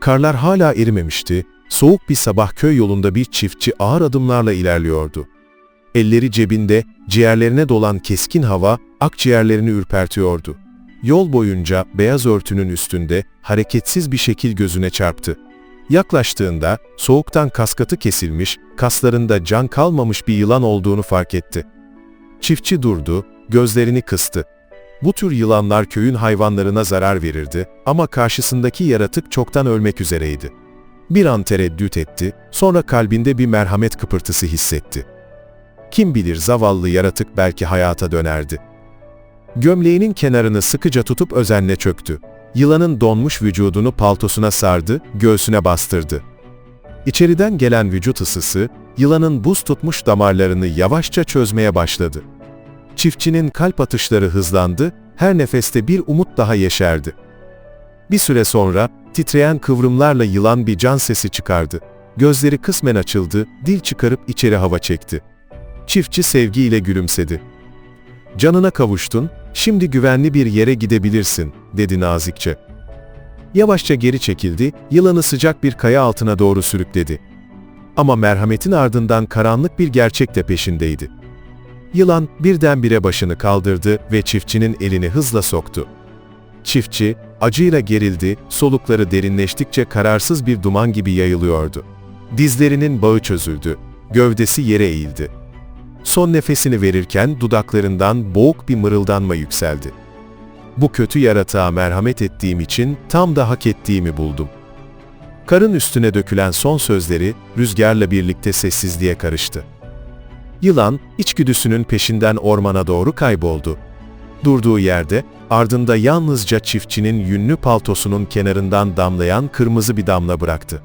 Karlar hala erimemişti, soğuk bir sabah köy yolunda bir çiftçi ağır adımlarla ilerliyordu. Elleri cebinde, ciğerlerine dolan keskin hava, akciğerlerini ürpertiyordu. Yol boyunca beyaz örtünün üstünde hareketsiz bir şekil gözüne çarptı. Yaklaştığında soğuktan kaskatı kesilmiş, kaslarında can kalmamış bir yılan olduğunu fark etti. Çiftçi durdu, gözlerini kıstı. Bu tür yılanlar köyün hayvanlarına zarar verirdi ama karşısındaki yaratık çoktan ölmek üzereydi. Bir an tereddüt etti, sonra kalbinde bir merhamet kıpırtısı hissetti. Kim bilir zavallı yaratık belki hayata dönerdi. Gömleğinin kenarını sıkıca tutup özenle çöktü. Yılanın donmuş vücudunu paltosuna sardı, göğsüne bastırdı. İçeriden gelen vücut ısısı, yılanın buz tutmuş damarlarını yavaşça çözmeye başladı. Çiftçinin kalp atışları hızlandı, her nefeste bir umut daha yeşerdi. Bir süre sonra, titreyen kıvrımlarla yılan bir can sesi çıkardı. Gözleri kısmen açıldı, dil çıkarıp içeri hava çekti. Çiftçi sevgiyle gülümsedi. Canına kavuştun, şimdi güvenli bir yere gidebilirsin, dedi nazikçe. Yavaşça geri çekildi, yılanı sıcak bir kaya altına doğru sürükledi. Ama merhametin ardından karanlık bir gerçek de peşindeydi. Yılan birdenbire başını kaldırdı ve çiftçinin elini hızla soktu. Çiftçi, acıyla gerildi, solukları derinleştikçe kararsız bir duman gibi yayılıyordu. Dizlerinin bağı çözüldü, gövdesi yere eğildi. Son nefesini verirken dudaklarından boğuk bir mırıldanma yükseldi. Bu kötü yaratığa merhamet ettiğim için tam da hak ettiğimi buldum. Karın üstüne dökülen son sözleri rüzgarla birlikte sessizliğe karıştı. Yılan, içgüdüsünün peşinden ormana doğru kayboldu. Durduğu yerde, ardında yalnızca çiftçinin yünlü paltosunun kenarından damlayan kırmızı bir damla bıraktı.